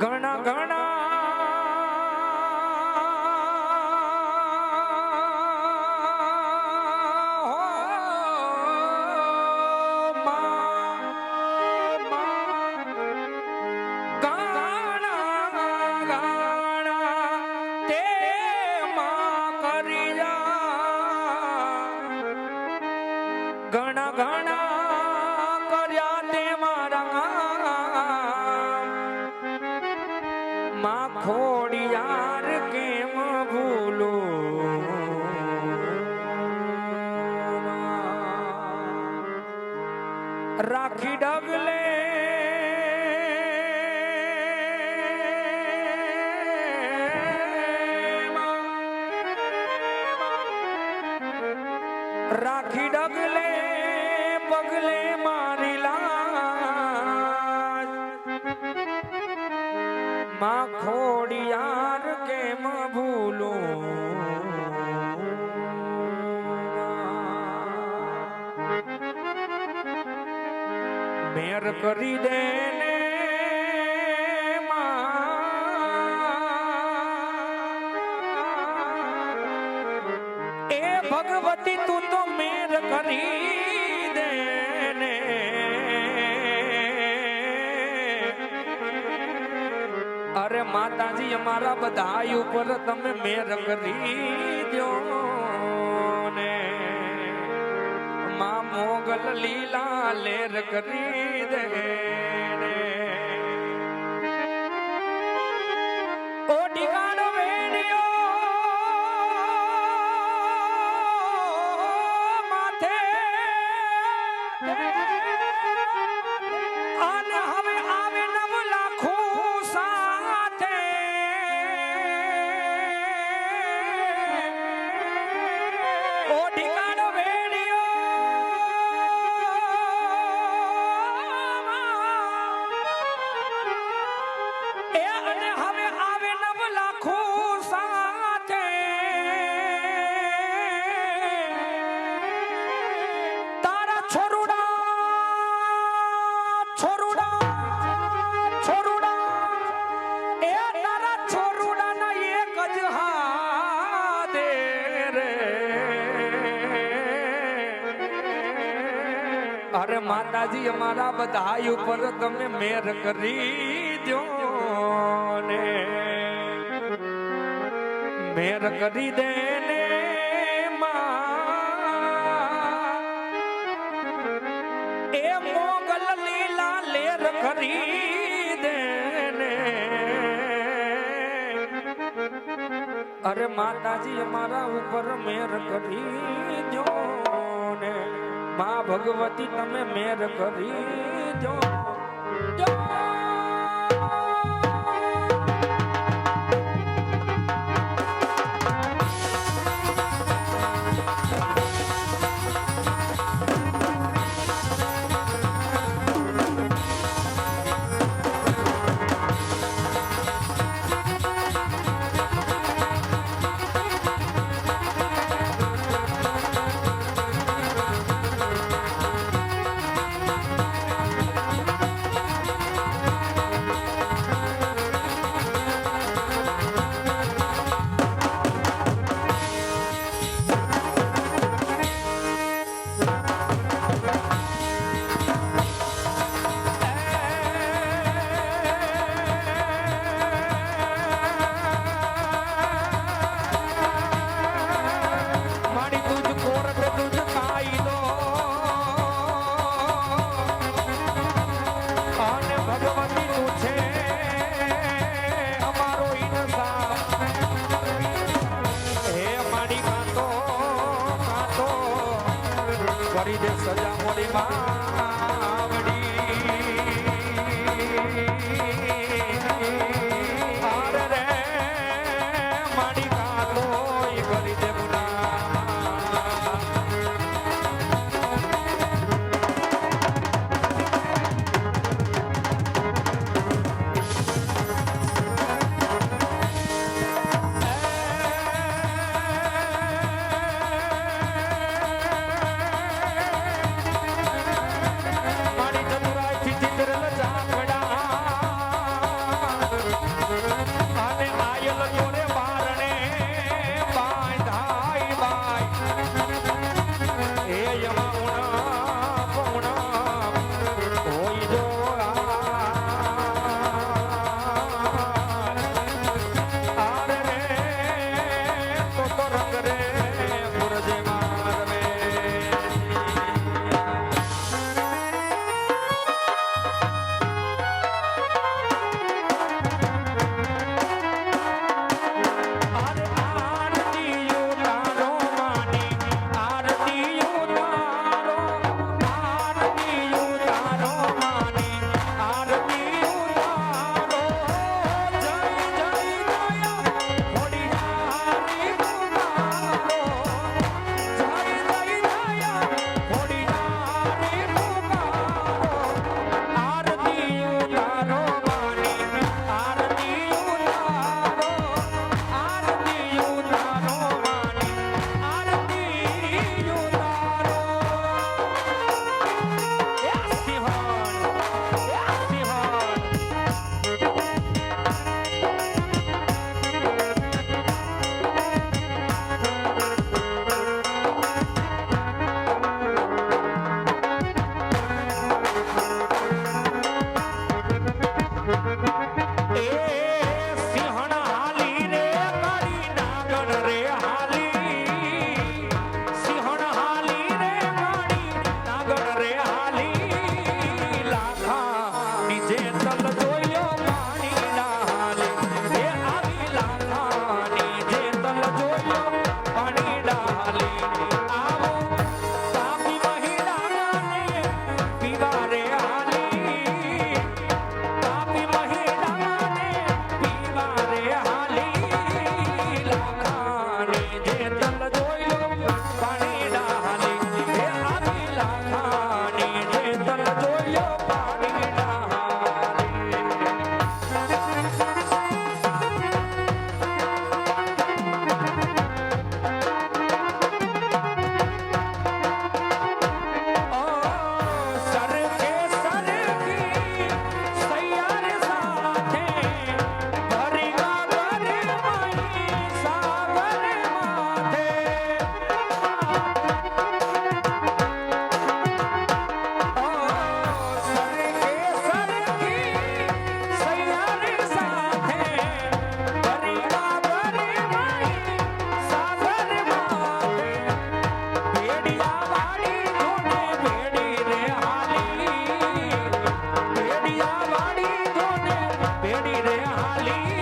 ઘણા ઘણા રાખી ડગલે. રાખી ડગલે પગલે મારી લાજ. માં ખોડિયાર કેમ ભૂલું? મેર કરી દે ને. એ ભગવતી તું તો મેર કરી ને અરે માતાજી, અમારા બધા ઉપર તમે મેર કરી દો મોગલ લીલા લેર કરી દે ને અરે માતાજી અમારા બધા ઉપર તમે મેર કરી દો ને મેર કરી દે કરી દે ને અરે માતાજી, અમારા ઉપર મેર કરી દો ને મા ભગવતી, તમે મેર કરી જો દો. காளி